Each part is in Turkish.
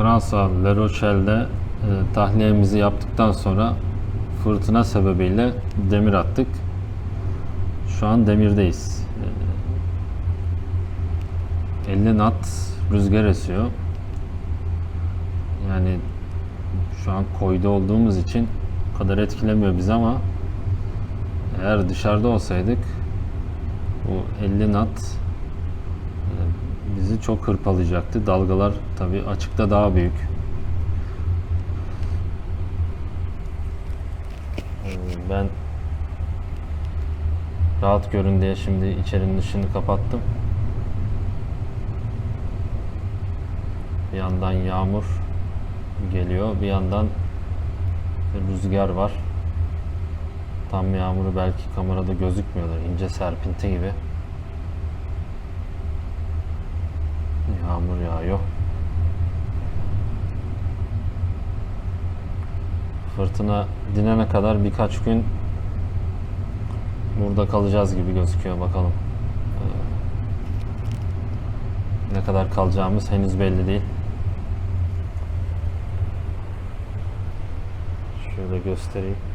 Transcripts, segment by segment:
Fransa La Rochelle'de e, tahliyemizi yaptıktan sonra fırtına sebebiyle demir attık. Şu an demirdeyiz. E, 50 knot rüzgar esiyor. Yani şu an koyda olduğumuz için o kadar etkilemiyor bizi ama eğer dışarıda olsaydık bu 50 knot e, bizi çok hırpalayacaktı. Dalgalar tabi açıkta daha büyük. E, Ben rahat görün diye şimdi içerinin ışığını kapattım. Bir yandan yağmur geliyor, bir yandan rüzgar var. Tam yağmuru belki kamerada gözükmüyordur. ince serpinti gibi. Yağmur yağıyor. Fırtına dinene kadar birkaç gün burada kalacağız gibi gözüküyor bakalım. Ee, ne kadar kalacağımız henüz belli değil. Şöyle göstereyim.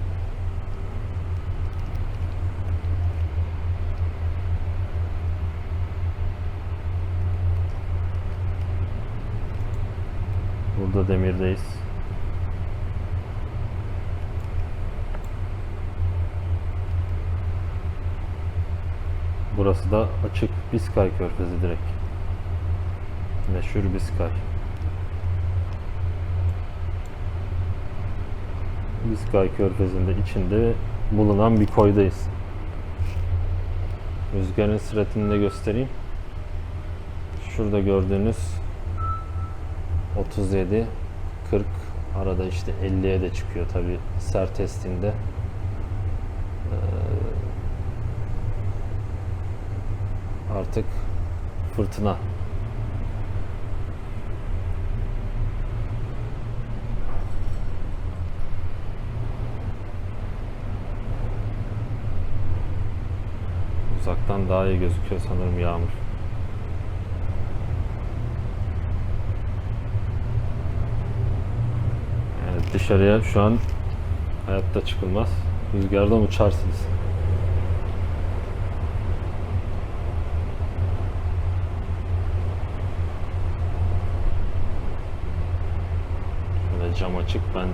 Burada demirdeyiz. Burası da açık Biskay Körfezi direkt. Meşhur Biskay. Biskay Körfezi'nde içinde bulunan bir koydayız. Rüzgarın süratini de göstereyim. Şurada gördüğünüz 37 40 arada işte 50'ye de çıkıyor tabi ser testinde. Ee, artık fırtına. Uzaktan daha iyi gözüküyor sanırım yağmur Yani dışarıya şu an hayatta çıkılmaz. Rüzgardan uçarsınız. Şöyle cam açık ben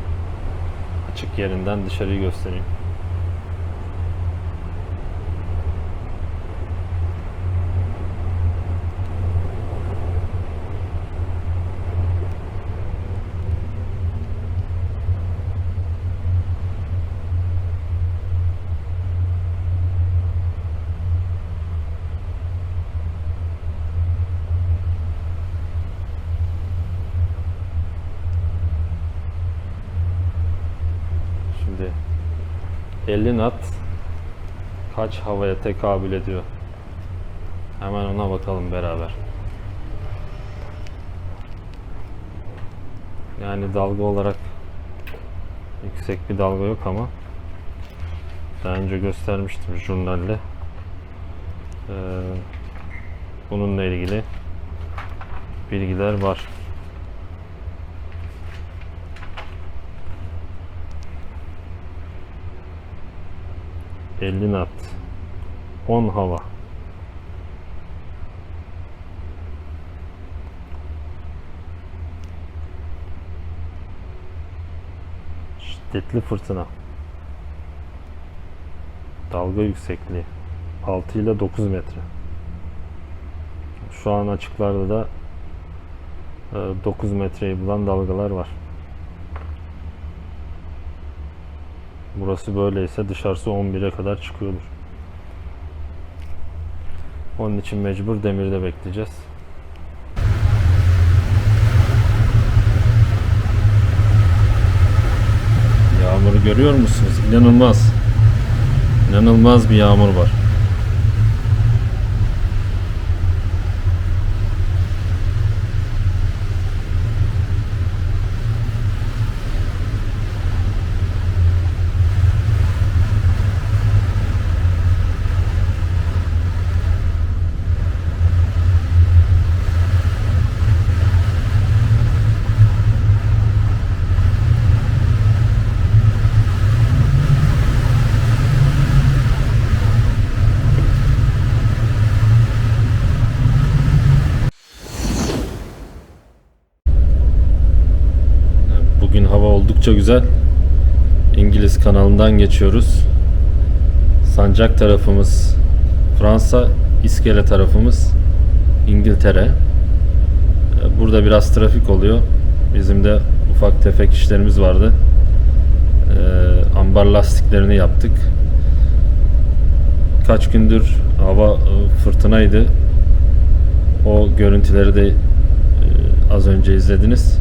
açık yerinden dışarıyı göstereyim. Şimdi 50 knot kaç havaya tekabül ediyor? Hemen ona bakalım beraber. Yani dalga olarak yüksek bir dalga yok ama daha önce göstermiştim jurnalde. Ee, bununla ilgili bilgiler var. ...50 knot... ...10 hava... ...şiddetli fırtına... ...dalga yüksekliği... ...6 ile 9 metre... ...şu an açıklarda da... e, ...9 metreyi bulan dalgalar var... Burası böyleyse dışarısı 11'e kadar çıkıyordur. Onun için mecbur demirde bekleyeceğiz. Yağmuru görüyor musunuz? İnanılmaz. İnanılmaz bir yağmur var. Oldukça güzel. İngiliz kanalından geçiyoruz. Sancak tarafımız Fransa, iskele tarafımız İngiltere. Burada biraz trafik oluyor. Bizim de ufak tefek işlerimiz vardı. Ee, ambar lastiklerini yaptık. Kaç gündür hava e, fırtınaydı. O görüntüleri de e, az önce izlediniz.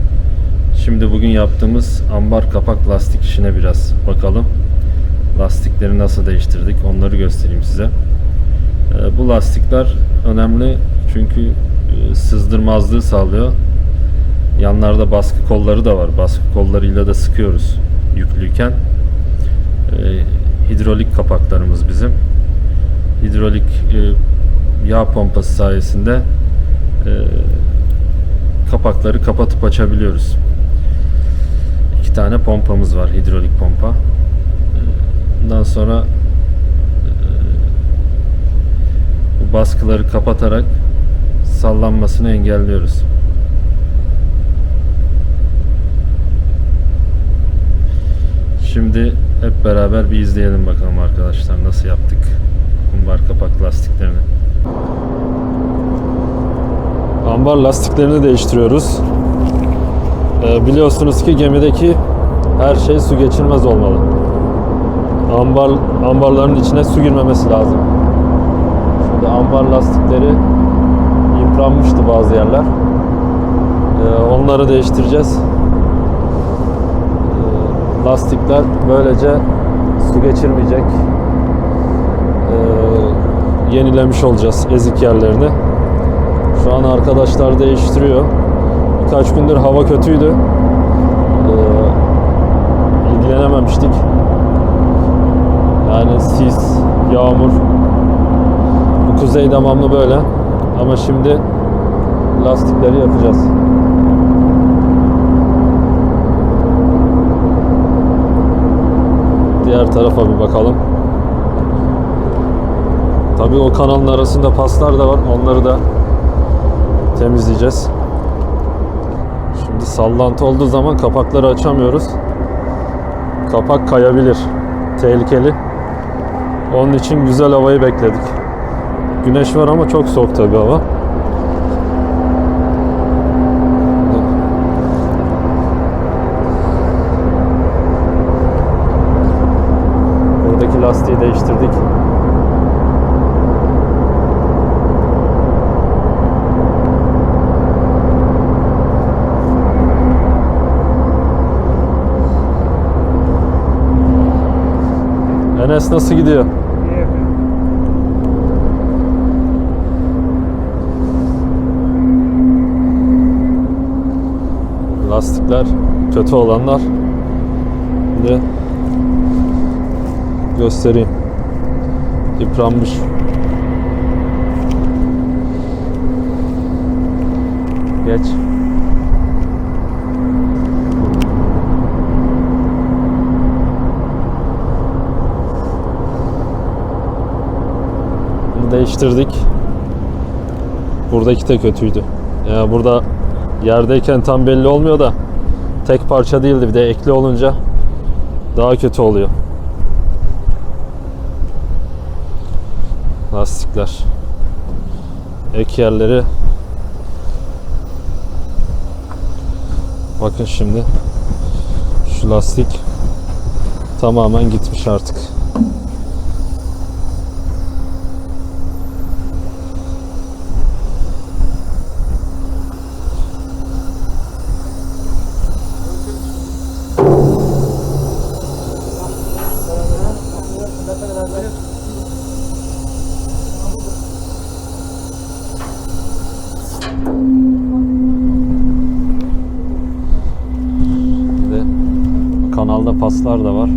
Şimdi bugün yaptığımız ambar kapak lastik işine biraz bakalım. Lastikleri nasıl değiştirdik onları göstereyim size. Ee, Bu lastikler önemli çünkü e, sızdırmazlığı sağlıyor. Yanlarda baskı kolları da var. Baskı kollarıyla da sıkıyoruz yüklüyken. Ee, Hidrolik kapaklarımız bizim. Hidrolik e, yağ pompası sayesinde e, kapakları kapatıp açabiliyoruz. İki tane pompamız var, hidrolik pompa. Ee, Bundan sonra e, bu baskıları kapatarak sallanmasını engelliyoruz. Şimdi hep beraber bir izleyelim bakalım arkadaşlar nasıl yaptık kumbar kapak lastiklerini. Ambar lastiklerini değiştiriyoruz. Ee, biliyorsunuz ki gemideki her şey su geçirmez olmalı. Ambar ambarların içine su girmemesi lazım. Şimdi ambar lastikleri yıpranmıştı bazı yerler. Ee, onları değiştireceğiz. Ee, lastikler böylece su geçirmeyecek. Ee, yenilemiş olacağız ezik yerlerini. Şu an arkadaşlar değiştiriyor. Birkaç gündür hava kötüydü. Ee. Yani sis, yağmur. Bu kuzey devamlı böyle. Ama şimdi lastikleri yapacağız. Diğer tarafa bir bakalım. Tabii o kanalın arasında paslar da var. Onları da temizleyeceğiz. Sallantı olduğu zaman kapakları açamıyoruz. Kapak kayabilir. Tehlikeli. Onun için güzel havayı bekledik. Güneş var ama çok soğuk tabii hava. Buradaki lastiği değiştirdik. Enes nasıl gidiyor? Lastikler kötü olanlar. Şimdi göstereyim. Yıpranmış. Geç. Değiştirdik. Buradaki de kötüydü. Ya burada yerdeyken tam belli olmuyor da tek parça değildi bir de ekli olunca daha kötü oluyor. Lastikler. Ek yerleri Bakın şimdi şu lastik tamamen gitmiş artık. Bir de kanalda paslar da var.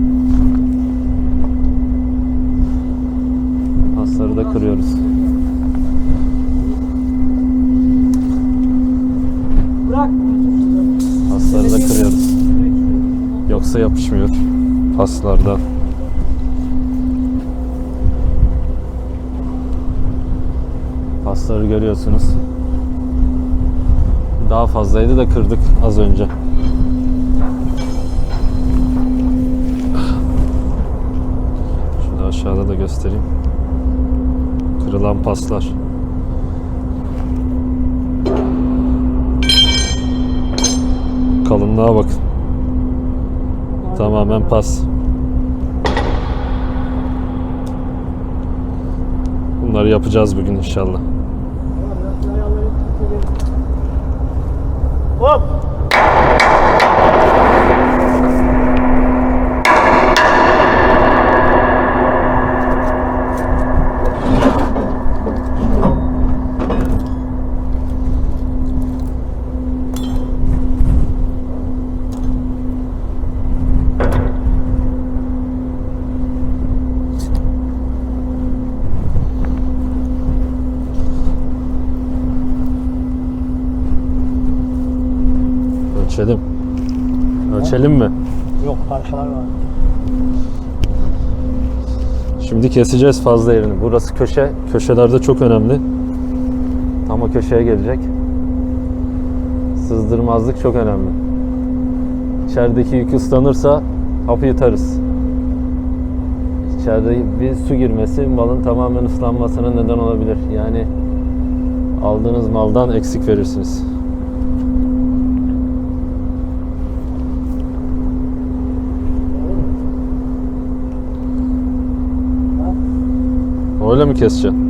Pasları da kırıyoruz. Pasları da kırıyoruz. Yoksa yapışmıyor paslardan. Pasları görüyorsunuz. Daha fazlaydı da kırdık az önce. Aşağıda da göstereyim. Kırılan paslar. Kalınlığa bakın. Tamamen pas. Bunları yapacağız bugün inşallah. Hop! Ölçelim. Ölçelim mi? Yok parçalar var. Şimdi keseceğiz fazla yerini. Burası köşe. Köşelerde çok önemli. Tam o köşeye gelecek. Sızdırmazlık çok önemli. İçerideki yük ıslanırsa hapı yutarız. İçeride bir su girmesi malın tamamen ıslanmasına neden olabilir. Yani aldığınız maldan eksik verirsiniz. Öyle mi keseceksin?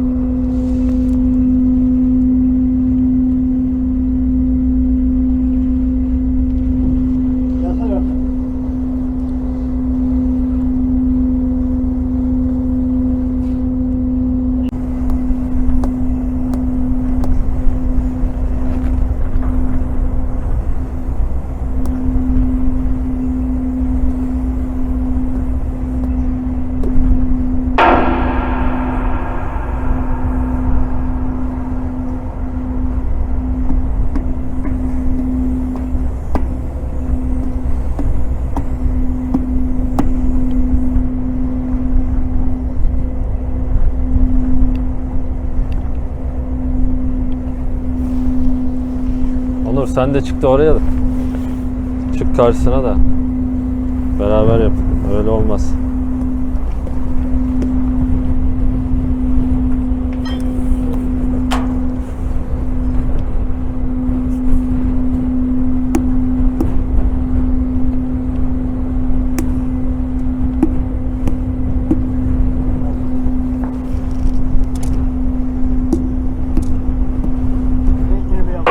Sen de çıktı oraya da. Çık karşısına da. Beraber yap. Öyle olmaz. Renkleri bir yap.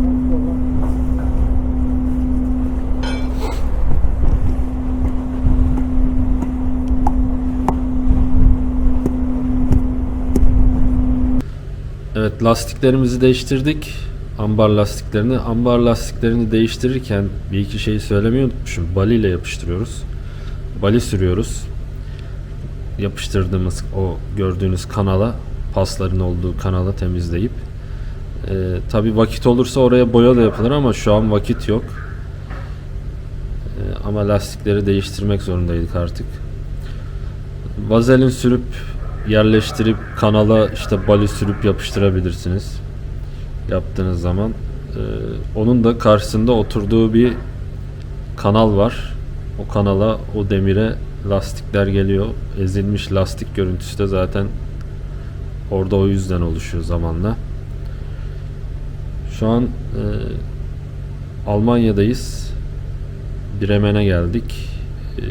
Gel bakalım. Evet lastiklerimizi değiştirdik. Ambar lastiklerini. Ambar lastiklerini değiştirirken bir iki şeyi söylemeyi unutmuşum. Bali ile yapıştırıyoruz. Bali sürüyoruz. Yapıştırdığımız o gördüğünüz kanala pasların olduğu kanala temizleyip ee, tabi vakit olursa oraya boya da yapılır ama şu an vakit yok. Ee, ama lastikleri değiştirmek zorundaydık artık. Vazelin sürüp yerleştirip kanala işte bali sürüp yapıştırabilirsiniz. Yaptığınız zaman. Ee, onun da karşısında oturduğu bir kanal var. O kanala o demire lastikler geliyor. Ezilmiş lastik görüntüsü de zaten orada o yüzden oluşuyor zamanla. Şu an e, Almanya'dayız. Bremen'e geldik. Ee,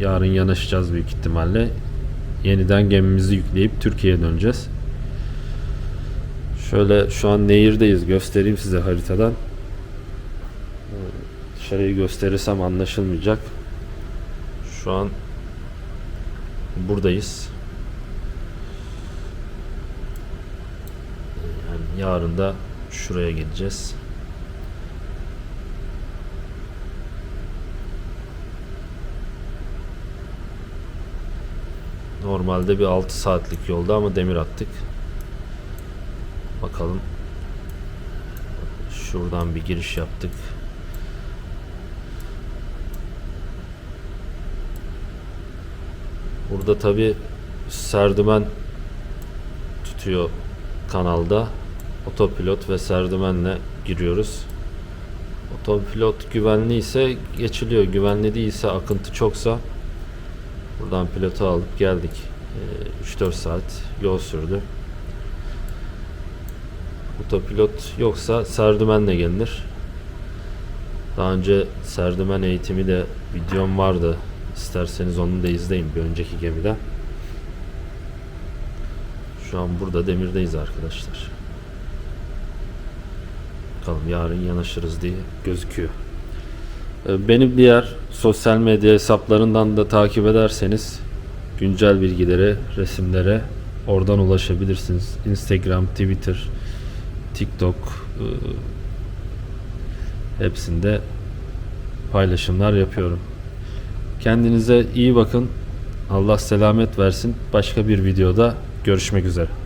yarın yanaşacağız büyük ihtimalle. Yeniden gemimizi yükleyip Türkiye'ye döneceğiz. Şöyle şu an nehirdeyiz. Göstereyim size haritadan. Dışarıyı gösterirsem anlaşılmayacak. Şu an buradayız. Yani yarın da şuraya gideceğiz. Normalde bir 6 saatlik yolda ama demir attık. Bakalım. Şuradan bir giriş yaptık. Burada tabi serdümen tutuyor kanalda. Otopilot ve serdümenle giriyoruz. Otopilot güvenli ise geçiliyor. Güvenli değilse akıntı çoksa buradan pilotu alıp geldik. Ee, 3-4 saat yol sürdü. Otopilot yoksa serdümenle gelinir. Daha önce serdümen eğitimi de videom vardı. İsterseniz onu da izleyin bir önceki gemiden. Şu an burada demirdeyiz arkadaşlar. Bakalım yarın yanaşırız diye gözüküyor. Ee, Benim diğer sosyal medya hesaplarından da takip ederseniz güncel bilgilere, resimlere oradan ulaşabilirsiniz. Instagram, Twitter, TikTok e, hepsinde paylaşımlar yapıyorum. Kendinize iyi bakın. Allah selamet versin. Başka bir videoda görüşmek üzere.